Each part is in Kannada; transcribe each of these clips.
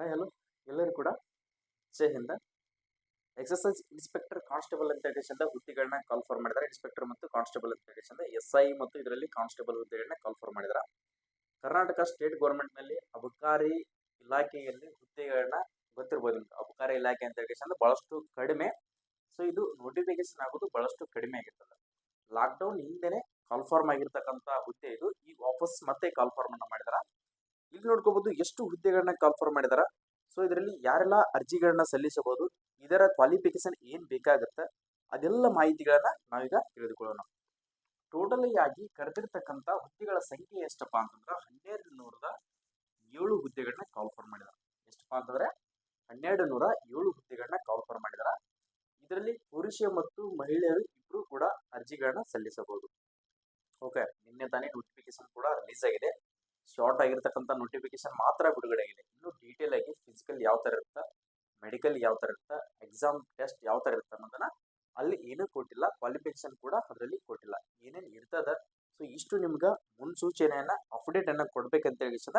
ಹಾಯ್ ಹಲೋ ಎಲ್ಲರೂ ಕೂಡ ಜೈ ಹಿಂದ ಎಕ್ಸಸೈಸ್ ಇನ್ಸ್ಪೆಕ್ಟರ್ ಕಾನ್ಸ್ಟೇಬಲ್ ಅಂತ ಹೇಳಿದ ಹುದ್ದೆಗಳನ್ನ ಕಾಲ್ಫರ್ ಮಾಡಿದ್ದಾರೆ ಇನ್ಸ್ಪೆಕ್ಟರ್ ಮತ್ತು ಕಾನ್ಸ್ಟೇಬಲ್ ಅಂತ ಹೇಳಿದ ಎಸ್ ಐ ಮತ್ತು ಇದರಲ್ಲಿ ಕಾನ್ಸ್ಟೇಬಲ್ ಹುದ್ದೆಗಳನ್ನ ಕಾಲ್ಫರ್ ಮಾಡಿದ್ದಾರೆ ಕರ್ನಾಟಕ ಸ್ಟೇಟ್ ಗೌರ್ಮೆಂಟ್ನಲ್ಲಿ ಅಬಕಾರಿ ಇಲಾಖೆಯಲ್ಲಿ ಹುದ್ದೆಗಳನ್ನ ಗೊತ್ತಿರ್ಬೋದು ನಿಮ್ಗೆ. ಅಬಕಾರಿ ಇಲಾಖೆ ಅಂತ ಹೇಳಿದ ಬಹಳಷ್ಟು ಕಡಿಮೆ. ಸೊ ಇದು ನೋಟಿಫಿಕೇಶನ್ ಆಗೋದು ಬಹಳಷ್ಟು ಕಡಿಮೆ ಆಗಿರ್ತದೆ. ಲಾಕ್ಡೌನ್ ಹಿಂದೆನೆ ಕಾಲ್ಫಾರ್ಮ್ ಆಗಿರ್ತಕ್ಕಂಥ ಹುದ್ದೆ ಇದು. ಈ ವಾಪಸ್ ಮತ್ತೆ ಕಾಲ್ಫಾರ್ಮ್ ಅನ್ನು ಮಾಡಿದಾರ. ಇಲ್ಲಿ ನೋಡ್ಕೋಬಹುದು ಎಷ್ಟು ಹುದ್ದೆಗಳನ್ನ ಕನ್ಫರ್ಮ್ ಮಾಡಿದಾರ. ಸೊ ಇದರಲ್ಲಿ ಯಾರೆಲ್ಲ ಅರ್ಜಿಗಳನ್ನ ಸಲ್ಲಿಸಬಹುದು, ಇದರ ಕ್ವಾಲಿಫಿಕೇಶನ್ ಏನ್ ಬೇಕಾಗುತ್ತೆ, ಅದೆಲ್ಲ ಮಾಹಿತಿಗಳನ್ನ ನಾವೀಗ ತಿಳಿದುಕೊಳ್ಳೋಣ. ಟೋಟಲಿ ಆಗಿ ಕರೆದಿರ್ತಕ್ಕಂಥ ಹುದ್ದೆಗಳ ಸಂಖ್ಯೆ ಎಷ್ಟಪ್ಪ ಅಂತಂದ್ರೆ ಹನ್ನೆರಡು ನೂರದ ಏಳು ಹುದ್ದೆಗಳನ್ನ ಕಾಲ್ಫರ್ ಮಾಡಿದಾರ. ಎಷ್ಟಪ್ಪ ಅಂತಂದ್ರೆ ಹನ್ನೆರಡು ನೂರ ಏಳು ಹುದ್ದೆಗಳನ್ನ ಕಾಲ್ಫರ್ ಮಾಡಿದಾರ. ಇದರಲ್ಲಿ ಪುರುಷ ಮತ್ತು ಮಹಿಳೆಯರು ಇಬ್ರು ಕೂಡ ಅರ್ಜಿಗಳನ್ನ ಸಲ್ಲಿಸಬಹುದು. ಓಕೆ ನಿನ್ನೆ ತಾನೇ ನೋಟಿಫಿಕೇಶನ್ ಕೂಡ ರಿಲೀಸ್ ಆಗಿದೆ. ಶಾರ್ಟ್ ಆಗಿರ್ತಕ್ಕಂಥ ನೋಟಿಫಿಕೇಶನ್ ಮಾತ್ರ ಬಿಡುಗಡೆ ಆಗಿದೆ. ಇನ್ನು ಡೀಟೇಲ್ ಆಗಿ ಫಿಸಿಕಲ್ ಯಾವ ತರ ಇರುತ್ತೆ ಮೆಡಿಕಲ್ ಯಾವ ತರ ಇರುತ್ತೆ ಎಕ್ಸಾಮ್ ಟೆಸ್ಟ್ ಯಾವ ತರ ಇರುತ್ತೆ ಅನ್ನೋದನ್ನ ಅಲ್ಲಿ ಏನೂ ಕೊಟ್ಟಿಲ್ಲ ಕ್ವಾಲಿಫಿಕೇಶನ್ ಕೂಡ ಅದರಲ್ಲಿ ಕೊಟ್ಟಿಲ್ಲ. ಏನೇನು ಇರ್ತದ ಸೊ ಇಷ್ಟು ನಿಮ್ಗೆ ಮುನ್ಸೂಚನೆಯನ್ನು ಅಪ್ಡೇಟ್ ಅನ್ನ ಕೊಡ್ಬೇಕಂತ ಹೇಳಿಸದ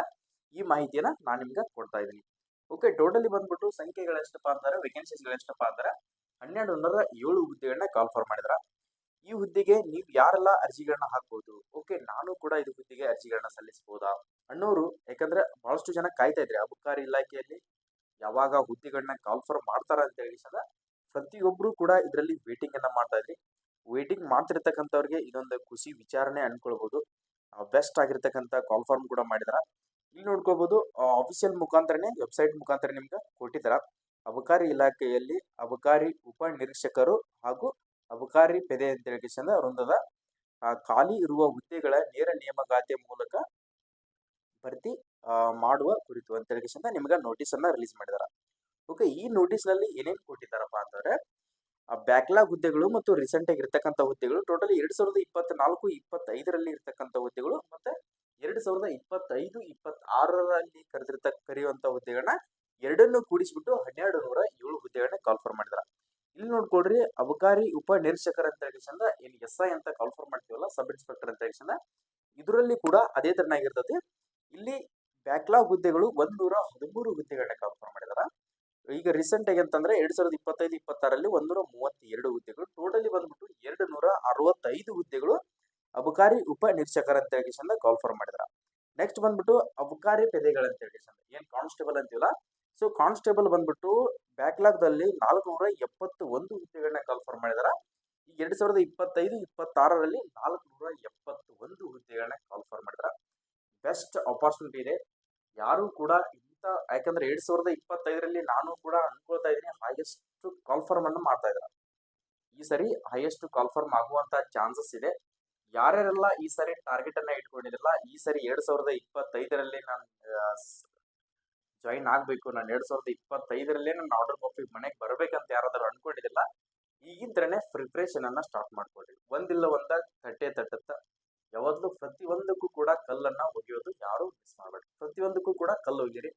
ಈ ಮಾಹಿತಿಯನ್ನ ನಾನು ನಿಮ್ಗೆ ಕೊಡ್ತಾ ಇದ್ದೀನಿ. ಓಕೆ ಟೋಟಲಿ ಬಂದ್ಬಿಟ್ಟು ಸಂಖ್ಯೆಗಳೆಷ್ಟಪ್ಪ ಅಂತಾರೆ ವೇಕೆನ್ಸೀಸ್ಗಳು ಎಷ್ಟಪ್ಪ ಅಂತಾರೆ ಹನ್ನೆರಡು ನೂರ ಏಳು ಹುದ್ದೆಗಳನ್ನ ಕಾಲ್ಫರ್ ಮಾಡಿದ್ರ? ಈ ಹುದ್ದೆಗೆ ನೀವು ಯಾರೆಲ್ಲ ಅರ್ಜಿಗಳನ್ನ ಹಾಕ್ಬೋದು? ಓಕೆ, ನಾನು ಕೂಡ ಇದು ಹುದ್ದೆಗೆ ಅರ್ಜಿಗಳನ್ನ ಸಲ್ಲಿಸಬಹುದಾ ಅಣ್ಣವರು ಯಾಕಂದ್ರೆ ಬಹಳಷ್ಟು ಜನ ಕಾಯ್ತಾ ಇದ್ರೆ. ಅಬಕಾರಿ ಇಲಾಖೆಯಲ್ಲಿ ಯಾವಾಗ ಹುದ್ದೆಗಳನ್ನ ಕಾಲ್ಫರ್ ಮಾಡ್ತಾರ ಅಂತ ಹೇಳಿ ಸದ ಪ್ರತಿಯೊಬ್ರು ಕೂಡ ಇದರಲ್ಲಿ ವೇಟಿಂಗ್ ಅನ್ನ ಮಾಡ್ತಾ ಇದ್ರಿ. ವೇಟಿಂಗ್ ಮಾಡ್ತಿರ್ತಕ್ಕಂಥವ್ರಿಗೆ ಇದೊಂದು ಖುಷಿ ವಿಚಾರಣೆ ಅನ್ಕೊಳ್ಬಹುದು ಬೆಸ್ಟ್ ಆಗಿರ್ತಕ್ಕಂಥ ಕಾಲ್ಫಾರ್ಮ್ ಕೂಡ ಮಾಡಿದಾರ. ಇಲ್ಲಿ ನೋಡ್ಕೋಬಹುದು ಅಫಿಷಿಯಲ್ ಮುಖಾಂತರನೇ ವೆಬ್ಸೈಟ್ ಮುಖಾಂತರ ನಿಮ್ಗೆ ಕೊಟ್ಟಿದ್ದಾರ ಅಬಕಾರಿ ಇಲಾಖೆಯಲ್ಲಿ ಅಬಕಾರಿ ಉಪ ನಿರೀಕ್ಷಕರು ಹಾಗೂ ಅಬಕಾರಿ ಪೆದೆ ಅಂತ ಹೇಳಿ ವೃಂದದ ಆ, ಖಾಲಿ ಇರುವ ಹುದ್ದೆಗಳ ನೇರ ನೇಮಕಾತಿ ಮೂಲಕ ಭರ್ತಿ ಮಾಡುವ ಕುರಿತು ಅಂತ ಹೇಳಿ ನಿಮ್ಗೆ ನೋಟಿಸ್ ಅನ್ನ ರಿಲೀಸ್ ಮಾಡಿದಾರ. ಓಕೆ ಈ ನೋಟಿಸ್ನಲ್ಲಿ ಏನೇನ್ ಕೊಟ್ಟಿದ್ದಾರಪ್ಪ ಅಂತಂದ್ರೆ ಆ ಬ್ಯಾಕ್ಲಾಗ್ ಹುದ್ದೆಗಳು ಮತ್ತು ರೀಸೆಂಟ್ ಆಗಿ ಇರ್ತಕ್ಕಂಥ ಹುದ್ದೆಗಳು ಟೋಟಲಿ ಎರಡ್ ಸಾವಿರದ ಇಪ್ಪತ್ನಾಲ್ಕು ಇಪ್ಪತ್ತೈದರಲ್ಲಿ ಇರ್ತಕ್ಕಂಥ ಹುದ್ದೆಗಳು ಮತ್ತೆ ಎರಡ್ ಸಾವಿರದ ಇಪ್ಪತ್ತೈದು ಇಪ್ಪತ್ತಾರರಲ್ಲಿ ಕರೆದಿರ್ತಕ್ಕ ಕರೆಯುವಂತ ಹುದ್ದೆಗಳನ್ನ ಎರಡನ್ನು ಕೂಡಿಸ್ಬಿಟ್ಟು ಹನ್ನೆರಡು ನೂರ ಏಳು ಹುದ್ದೆಗಳನ್ನ ಕಾಲ್ಫರ್ ಮಾಡಿದಾರ. ಇಲ್ಲಿ ನೋಡ್ಕೊಡ್ರಿ ಅಬಕಾರಿ ಉಪ ನಿರೀಕ್ಷಕರ ಅಂತ ಹೇಳಿಸಂದ ಏನ್ ಎಸ್ ಐ ಅಂತ ಕಾಲ್ಫರ್ ಮಾಡ್ತೀವಲ್ಲ ಸಬ್ ಇನ್ಸ್ಪೆಕ್ಟರ್ ಅಂತ ಹೇಳಿಸಂದ ಇದರಲ್ಲಿ ಕೂಡ ಅದೇ ತರನಾಗಿರ್ತದೆ ಇಲ್ಲಿ ಬ್ಯಾಕ್ಲಾಗ್ ಹುದ್ದೆಗಳು ಒಂದೂರ ಹದಿಮೂರು ಹುದ್ದೆಗಳನ್ನ ಕಾಲ್ಫರ್ ಮಾಡಿದಾರ. ಈಗ ರೀಸೆಂಟ್ ಆಗಿ ಅಂತಂದ್ರೆ ಎರಡ್ ಸಾವಿರದ ಇಪ್ಪತ್ತೈದು, ಇಪ್ಪತ್ತಾರಲ್ಲಿ ಒಂದೂರ ಮೂವತ್ತೆರಡು ಹುದ್ದೆಗಳು ಟೋಟಲಿ ಬಂದ್ಬಿಟ್ಟು ಎರಡು ನೂರ ಅರವತ್ತೈದು ಹುದ್ದೆಗಳು ಅಬಕಾರಿ ಉಪ ನಿರೀಕ್ಷಕರ ಅಂತ ಹೇಳಿ ಕಾಲ್ಫರ್ ಮಾಡಿದಾರ. ನೆಕ್ಸ್ಟ್ ಬಂದ್ಬಿಟ್ಟು ಅಬಕಾರಿ ಪೆದೆಗಳಂತ ಹೇಳಿ ಏನ್ ಕಾನ್ಸ್ಟೇಬಲ್ ಅಂತೀವಲ್ಲ ಸೊ ಕಾನ್ಸ್ಟೇಬಲ್ ಬಂದ್ಬಿಟ್ಟು ಬ್ಯಾಕ್ಲಾಗ್ ದಲ್ಲಿ ನಾಲ್ಕುನೂರ ಎಪ್ಪತ್ತು ಒಂದು ಹುದ್ದೆಗಳನ್ನ ಕಾಲ್ಫರ್ ಮಾಡಿದಾರ. ಈ ಎರಡು ಸಾವಿರದ ಇಪ್ಪತ್ತೈದು, ಇಪ್ಪತ್ತಾರರಲ್ಲಿ ನಾಲ್ಕುನೂರ ಎಪ್ಪತ್ತು ಒಂದು ಹುದ್ದೆಗಳನ್ನ ಕಾಲ್ಫರ್ ಮಾಡಿದಾರೆ. ಬೆಸ್ಟ್ ಆಪರ್ಚುನಿಟಿ ಇದೆ. ಯಾರು ಕೂಡ ಇಂಥ, ಯಾಕಂದ್ರೆ ಎರಡ್ ಸಾವಿರದ ಇಪ್ಪತ್ತೈದರಲ್ಲಿ ನಾನು ಕೂಡ ಅನ್ಕೊಳ್ತಾ ಇದ್ದೀನಿ ಹೈಯೆಸ್ಟ್ ಕಾಲ್ಫರ್ಮ್ ಅನ್ನು ಮಾಡ್ತಾ ಇದ್ದಾರೆ ಈ ಸರಿ ಹೈಯೆಸ್ಟ್ ಕಾಲ್ಫರ್ಮ್ ಆಗುವಂತ ಚಾನ್ಸಸ್ ಇದೆ. ಯಾರ್ಯಾರೆಲ್ಲ ಈ ಸರಿ ಟಾರ್ಗೆಟ್ ಅನ್ನ ಇಟ್ಕೊಂಡಿದ್ರಲ್ಲ, ಈ ಸರಿ ಎರಡ್ ಸಾವಿರದ ಇಪ್ಪತ್ತೈದರಲ್ಲಿ ನಾನು ಜಾಯಿನ್ ಆಗಬೇಕು. ನಾನು ಎರಡು ಸಾವಿರದ ಇಪ್ಪತ್ತೈದರಲ್ಲೇ ನನ್ನ ಆರ್ಡರ್ ಕಾಪಿ ಮನೆಗೆ ಬರಬೇಕಂತ ಯಾರಾದರೂ ಅಂದ್ಕೊಂಡಿದ್ದಿಲ್ಲ ಈಗಿಂತ್ರನೇ ಪ್ರಿಪ್ರೇಷನನ್ನು ಸ್ಟಾರ್ಟ್ ಮಾಡ್ಕೊಳ್ಳಿ ಒಂದಿಲ್ಲ ಒಂದ ತಟ್ಟೆ ತಟ್ಟತ್ತ. ಯಾವಾಗಲೂ ಪ್ರತಿಯೊಂದಕ್ಕೂ ಕೂಡ ಕಲ್ಲನ್ನ ಒಗೆಯೋದು ಯಾರು ಮಿಸ್ ಮಾಡಬೇಡಿ ಪ್ರತಿಯೊಂದಕ್ಕೂ ಕೂಡ ಕಲ್ಲು ಒಗಿರಿ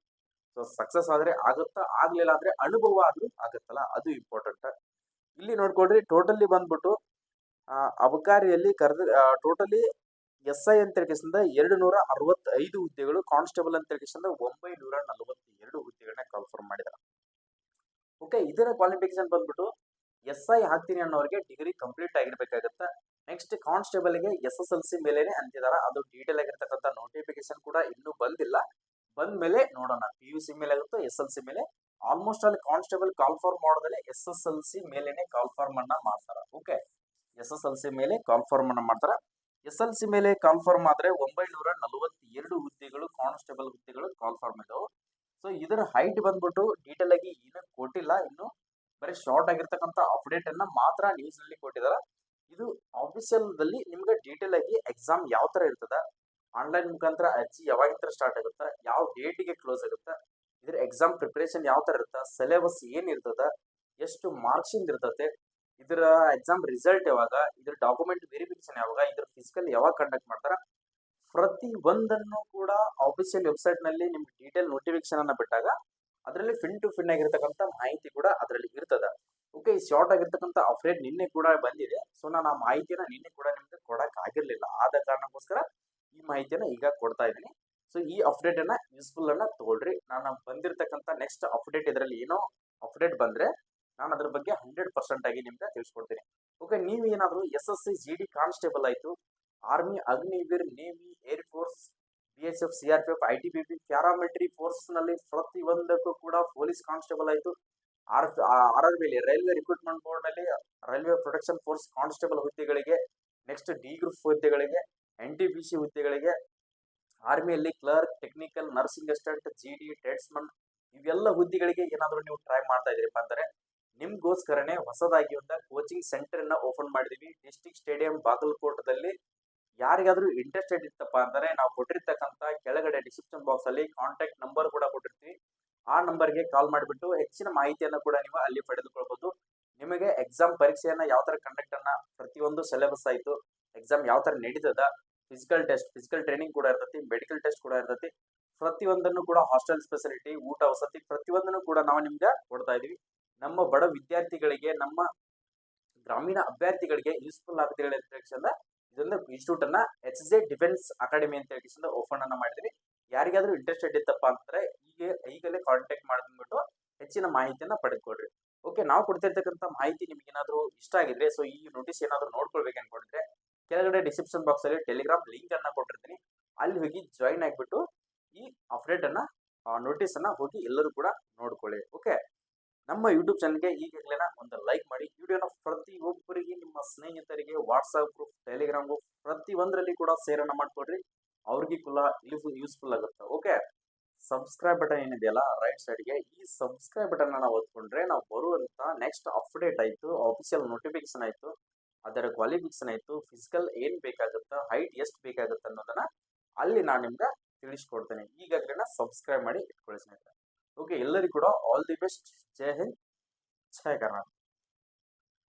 ಸೊ ಸಕ್ಸಸ್ ಆದರೆ ಆಗುತ್ತಾ ಆಗಲಿಲ್ಲ ಅಂದರೆ ಅನುಭವ ಆದ್ರೂ ಆಗುತ್ತಲ್ಲ, ಅದು ಇಂಪಾರ್ಟೆಂಟ್ ಇಲ್ಲಿ ನೋಡ್ಕೊಡ್ರಿ ಟೋಟಲಿ ಬಂದ್ಬಿಟ್ಟು ಅಬಕಾರಿಯಲ್ಲಿ ಕರೆದ ಟೋಟಲಿ ಎಸ್ ಐ ಅಂತ ಹೇಳ್ಕೆಸಿಂದ ಎರಡು ನೂರ ಅರವತ್ತೈದು ಹುದ್ದೆಗಳು, ಕಾನ್ಸ್ಟೇಬಲ್ ಅಂತ ಹೇಳ್ಕೆಸಿಂದ ಒಂಬೈನೂರ ನಲವತ್ತೆರಡು ಹುದ್ದೆಗಳನ್ನ ಕನ್ಫರ್ಮ್ ಮಾಡಿದ್ದಾರೆ ಓಕೆ ಇದರ ಕ್ವಾಲಿಫಿಕೇಶನ್ ಬಂದ್ಬಿಟ್ಟು ಎಸ್ ಐ ಹಾಕ್ತೀನಿ ಅನ್ನೋರಿಗೆ ಡಿಗ್ರಿ ಕಂಪ್ಲೀಟ್ ಆಗಿರ್ಬೇಕಾಗತ್ತೆ. ನೆಕ್ಸ್ಟ್ ಕಾನ್ಸ್ಟೇಬಲ್ಗೆ ಎಸ್ ಎಸ್ ಎಲ್ ಸಿ ಮೇಲೇನೆ ಅಂತಿದ್ದಾರೆ ಅದು ಡೀಟೇಲ್ ಆಗಿರ್ತಕ್ಕಂಥ ನೋಟಿಫಿಕೇಶನ್ ಕೂಡ ಇನ್ನೂ ಬಂದಿಲ್ಲ. ಬಂದ ಮೇಲೆ ನೋಡೋಣ. ಪಿ ಯು ಸಿ ಮೇಲೆ ಆಗುತ್ತೋ ಎಸ್ ಎಲ್ ಸಿ ಮೇಲೆ? ಆಲ್ಮೋಸ್ಟ್ ಅಲ್ಲಿ ಕಾನ್ಸ್ಟೇಬಲ್ ಕಾಲ್ಫಾರ್ಮ್ ಮಾಡೋದಲ್ಲೇ ಎಸ್ ಎಸ್ ಎಲ್ ಸಿ ಮೇಲೇನೆ ಕಾಲ್ಫಾರ್ಮ್ ಅನ್ನ ಮಾಡ್ತಾರೆ. Okay S S L C ಮೇಲೆ ಕಾಲ್ಫಾರ್ಮ್ ಅನ್ನ ಮಾಡ್ತಾರ. ಎಸ್ ಎಲ್ ಸಿ ಮೇಲೆ ಕಾಲ್ಫಾರ್ಮ್ ಆದ್ರೆ ಒಂಬೈನೂರ ನಲವತ್ತೆರಡು ಹುದ್ದೆಗಳು ಕಾನ್ಸ್ಟೇಬಲ್ ಹುದ್ದೆಗಳು ಕಾನ್ಫರ್ಮ್ ಇದಾವೆ. ಸೊ ಇದರ ಹೈಟ್ ಬಂದ್ಬಿಟ್ಟು ಡೀಟೇಲ್ ಆಗಿ ಏನು ಕೊಟ್ಟಿಲ್ಲ. ಇನ್ನು ಬರೀ ಶಾರ್ಟ್ ಆಗಿರ್ತಕ್ಕಂಥ ಅಪ್ಡೇಟ್ ಅನ್ನ ಮಾತ್ರ ನ್ಯೂಸ್ನಲ್ಲಿ ಕೊಟ್ಟಿದ್ದಾರೆ. ಇದು ಆಫೀಸಿಯಲ್ ದಲ್ಲಿ ನಿಮ್ಗೆ ಡೀಟೇಲ್ ಆಗಿ ಎಕ್ಸಾಮ್ ಯಾವ ತರ ಇರ್ತದ ಆನ್ಲೈನ್ ಮುಖಾಂತರ ಅರ್ಜಿ ಯಾವಾಗಿಂದ ಸ್ಟಾರ್ಟ್ ಆಗುತ್ತೆ, ಯಾವ ಡೇಟಿಗೆ ಕ್ಲೋಸ್ ಆಗುತ್ತಾ, ಇದ್ರ ಎಕ್ಸಾಮ್ ಪ್ರಿಪರೇಷನ್ ಯಾವ ತರ ಇರುತ್ತೆ ಸಿಲೆಬಸ್ ಏನ್ ಇರ್ತದ, ಎಷ್ಟು ಮಾರ್ಕ್ಸ್ ಇಂದ ಇರ್ತತೆ ಇದರ ಎಕ್ಸಾಮ್ ರಿಸಲ್ಟ್ ಯಾವಾಗ, ಇದ್ರ ಡಾಕ್ಯುಮೆಂಟ್ ವೆರಿಫಿಕೇಶನ್ ಯಾವಾಗ, ಇದ್ರ ಫಿಸಿಕಲ್ ಯಾವಾಗ ಕಂಡಕ್ಟ್ ಮಾಡ್ತಾರ ಪ್ರತಿ ಒಂದನ್ನು ಕೂಡ ಆಫಿಷಿಯಲ್ ವೆಬ್ಸೈಟ್ನಲ್ಲಿ ನಿಮ್ಗೆ ಡೀಟೇಲ್ ನೋಟಿಫಿಕೇಶನ್ ಅನ್ನ ಬಿಟ್ಟಾಗ, ಅದರಲ್ಲಿ ಫಿನ್ ಟು ಫಿನ್ ಆಗಿರ್ತಕ್ಕಂಥ ಮಾಹಿತಿ ಕೂಡ ಅದರಲ್ಲಿ ಇರ್ತದ. ಓಕೆ ಈ ಶಾರ್ಟ್ ಆಗಿರ್ತಕ್ಕಂಥ ಅಪ್ಡೇಟ್ ನಿನ್ನೆ ಕೂಡ ಬಂದಿದೆ. ಸೊ ನಾನು ಆ ಮಾಹಿತಿನ ನಿನ್ನೆ ಕೂಡ ನಿಮ್ಗೆ ಕೊಡಕ್ ಆಗಿರ್ಲಿಲ್ಲ. ಆದ ಕಾರಣಕ್ಕೋಸ್ಕರ ಈ ಮಾಹಿತಿಯನ್ನ ಈಗ ಕೊಡ್ತಾ ಇದ್ದೀನಿ. ಸೊ ಈ ಅಪ್ಡೇಟ್ ಅನ್ನ ಯೂಸ್ಫುಲ್ ಅನ್ನ ತಗೊಳ್ರಿ. ನಾನು ಬಂದಿರತಕ್ಕಂಥ ನೆಕ್ಸ್ಟ್ ಅಪ್ಡೇಟ್ ಇದರಲ್ಲಿ ಏನೋ ಅಪ್ಡೇಟ್ ಬಂದ್ರೆ ನಾನು ಅದ್ರ ಬಗ್ಗೆ ಹಂಡ್ರೆಡ್ ಪರ್ಸೆಂಟ್ ಆಗಿ ನಿಮ್ಗೆ ತಿಳಿಸ್ಕೊಡ್ತೀನಿ. ಓಕೆ ನೀವು ಏನಾದರೂ S S C G D constable ಆಯ್ತು army Agniveer navy air force B S F C R P F I T B P paramilitary ಫೋರ್ಸ್ನಲ್ಲಿ ಪ್ರತಿ ಒಂದಕ್ಕೂ ಕೂಡ ಪೊಲೀಸ್ ಕಾನ್ಸ್ಟೇಬಲ್ ಆಯ್ತು. R R R B railway recruitment ಬೋರ್ಡ್ನಲ್ಲಿ ರೈಲ್ವೆ ಪ್ರೊಟೆಕ್ಷನ್ ಫೋರ್ಸ್ ಕಾನ್ಸ್ಟೇಬಲ್ ಹುದ್ದೆಗಳಿಗೆ ನೆಕ್ಸ್ಟ್ ಡಿ ಗ್ರೂಪ್ ಹುದ್ದೆಗಳಿಗೆ ಎನ್ ಟಿ ಬಿ ಸಿ ಹುದ್ದೆಗಳಿಗೆ ಆರ್ಮಿಯಲ್ಲಿ clerk technical nursing assistant G D tradesman ಇವೆಲ್ಲ ಹುದ್ದೆಗಳಿಗೆ ಏನಾದರೂ ನೀವು ಟ್ರೈ ಮಾಡ್ತಾ ಇದ್ದೀರಿ ಅಂದರೆ ನಿಮ್ಗೋಸ್ಕರನೇ ಹೊಸದಾಗಿ ಒಂದು ಕೋಚಿಂಗ್ ಸೆಂಟರ್ ಅನ್ನ ಓಪನ್ ಮಾಡಿದೀವಿ. ಡಿಸ್ಟಿಕ್ ಸ್ಟೇಡಿಯಂ ಬಾಗಲಕೋಟದಲ್ಲಿ. ಯಾರಿಗಾದ್ರೂ ಇಂಟ್ರೆಸ್ಟೆಡ್ ಇತ್ತಪ್ಪ ಅಂದರೆ ನಾವು ಕೊಟ್ಟಿರ್ತಕ್ಕಂಥ ಕೆಳಗಡೆ ಡಿಸ್ಕ್ರಿಪ್ಷನ್ ಬಾಕ್ಸ್ ಅಲ್ಲಿ ಕಾಂಟ್ಯಾಕ್ಟ್ ನಂಬರ್ ಕೂಡ ಕೊಟ್ಟಿರ್ತೀವಿ. ಆ ನಂಬರ್ಗೆ ಕಾಲ್ ಮಾಡಿಬಿಟ್ಟು ಹೆಚ್ಚಿನ ಮಾಹಿತಿಯನ್ನು ಕೂಡ ನೀವು ಅಲ್ಲಿ ಪಡೆದುಕೊಳ್ಬಹುದು ನಿಮಗೆ ಎಕ್ಸಾಮ್ ಪರೀಕ್ಷೆಯನ್ನ ಯಾವ ತರ ಕಂಡಕ್ಟ್ ಅನ್ನ ಪ್ರತಿಯೊಂದು ಸಿಲೆಬಸ್ ಆಯ್ತು ಎಕ್ಸಾಮ್ ಯಾವ ತರ ನಡೀತದ ಫಿಸಿಕಲ್ ಟೆಸ್ಟ್ ಫಿಸಿಕಲ್ ಟ್ರೈನಿಂಗ್ ಕೂಡ ಇರ್ತೈತಿ ಮೆಡಿಕಲ್ ಟೆಸ್ಟ್ ಕೂಡ ಇರ್ತೈತಿ. ಪ್ರತಿಯೊಂದನ್ನು ಕೂಡ ಹಾಸ್ಟೆಲ್ ಫೆಸಿಲಿಟಿ ಊಟ, ವಸತಿ ಪ್ರತಿಯೊಂದನ್ನು ಕೂಡ ನಾವು ನಿಮ್ಗೆ ಕೊಡ್ತಾ ಇದೀವಿ. ನಮ್ಮ ಬಡ ವಿದ್ಯಾರ್ಥಿಗಳಿಗೆ, ನಮ್ಮ ಗ್ರಾಮೀಣ ಅಭ್ಯರ್ಥಿಗಳಿಗೆ ಯೂಸ್ಫುಲ್ ಆಗುತ್ತೆ ಅಂತ ಇದೊಂದು ಇನ್ಸ್ಟಿಟ್ಯೂಟ್ ಅನ್ನ ಎಚ್ ಜೆ ಡಿಫೆನ್ಸ್ ಅಕಾಡೆಮಿ ಅಂತ ಹೇಳಿ ಓಪನ್ ಅನ್ನ ಮಾಡಿದ್ವಿ ಯಾರಿಗಾದ್ರೂ ಇಂಟ್ರೆಸ್ಟೆಡ್ ಇತ್ತಪ್ಪ ಅಂತಂದ್ರೆ ಈಗ ಈಗಲೇ ಕಾಂಟ್ಯಾಕ್ಟ್ ಮಾಡಿದ್ಬಿಟ್ಟು ಹೆಚ್ಚಿನ ಮಾಹಿತಿಯನ್ನ ಪಡೆದುಕೊಡ್ರಿ ಓಕೆ ನಾವು ಕೊಡ್ತಿರ್ತಕ್ಕಂಥ ಮಾಹಿತಿ ನಿಮ್ಗೆ ಏನಾದ್ರು ಇಷ್ಟ ಆಗಿದ್ರೆ ಸೊ ಈ ನೋಟಿಸ್ ಏನಾದ್ರು ನೋಡ್ಕೊಳ್ಬೇಕು ಅನ್ಕೊಂಡಿದ್ರೆ ಕೆಳಗಡೆ ಡಿಸ್ಕ್ರಿಪ್ಷನ್ ಬಾಕ್ಸ್ ಅಲ್ಲಿ ಟೆಲಿಗ್ರಾಮ್ ಲಿಂಕ್ ಅನ್ನ ಕೊಟ್ಟಿರ್ತೀನಿ. ಅಲ್ಲಿ ಹೋಗಿ ಜಾಯಿನ್ ಆಗಿಬಿಟ್ಟು ಈ ಅಪ್ಡೇಟ್ ಅನ್ನ ನೋಟಿಸ್ ಅನ್ನ ಹೋಗಿ ಎಲ್ಲರೂ ಕೂಡ ನೋಡ್ಕೊಳ್ಳಿ. ಓಕೆ ನಮ್ಮ ಯೂಟ್ಯೂಬ್ ಚಾನಲ್ಗೆ ಈಗಾಗಲೇ ಒಂದು ಲೈಕ್ ಮಾಡಿ. ವಿಡಿಯೋನ ಪ್ರತಿಯೊಬ್ಬರಿಗೆ, ನಿಮ್ಮ ಸ್ನೇಹಿತರಿಗೆ ವಾಟ್ಸಪ್ ಗ್ರೂಪ್ ಟೆಲಿಗ್ರಾಮ್ ಗ್ರೂಪ್ ಪ್ರತಿ ಒಂದರಲ್ಲಿ ಕೂಡ ಸೇರನ್ನ ಮಾಡಿಕೊಡ್ರಿ. ಅವ್ರಿಗೆ ಕೂಡ ಯೂಸ್ಫುಲ್ ಆಗುತ್ತೆ. ಓಕೆ ಸಬ್ಸ್ಕ್ರೈಬ್ ಬಟನ್ ಏನಿದೆಯಲ್ಲ ರೈಟ್ ಸೈಡ್ಗೆ ಈ ಸಬ್ಸ್ಕ್ರೈಬ್ ಬಟನ್ ನಾವು ಓದ್ಕೊಂಡ್ರೆ ನಾವು ಬರುವಂತ ನೆಕ್ಸ್ಟ್ ಅಪ್ಡೇಟ್ ಆಯಿತು ಅಫಿಷಿಯಲ್ ನೋಟಿಫಿಕೇಶನ್ ಆಯಿತು, ಅದರ ಕ್ವಾಲಿಫಿಕೇಶನ್ ಆಯಿತು ಫಿಸಿಕಲ್ ಏನ್ ಬೇಕಾಗುತ್ತೆ ಹೈಟ್ ಎಷ್ಟು ಬೇಕಾಗುತ್ತೆ ಅನ್ನೋದನ್ನ ಅಲ್ಲಿ ನಾನು ನಿಮ್ಗೆ ತಿಳಿಸ್ಕೊಡ್ತೇನೆ. ಈಗಾಗಲೇ ಸಬ್ಸ್ಕ್ರೈಬ್ ಮಾಡಿ ಇಟ್ಕೊಳ್ಳಿ ಸ್ನೇಹಿತರೆ. ಓಕೆ ಎಲ್ಲರಿಗೂ ಕೂಡ all the best Jai Hind Jai Karnataka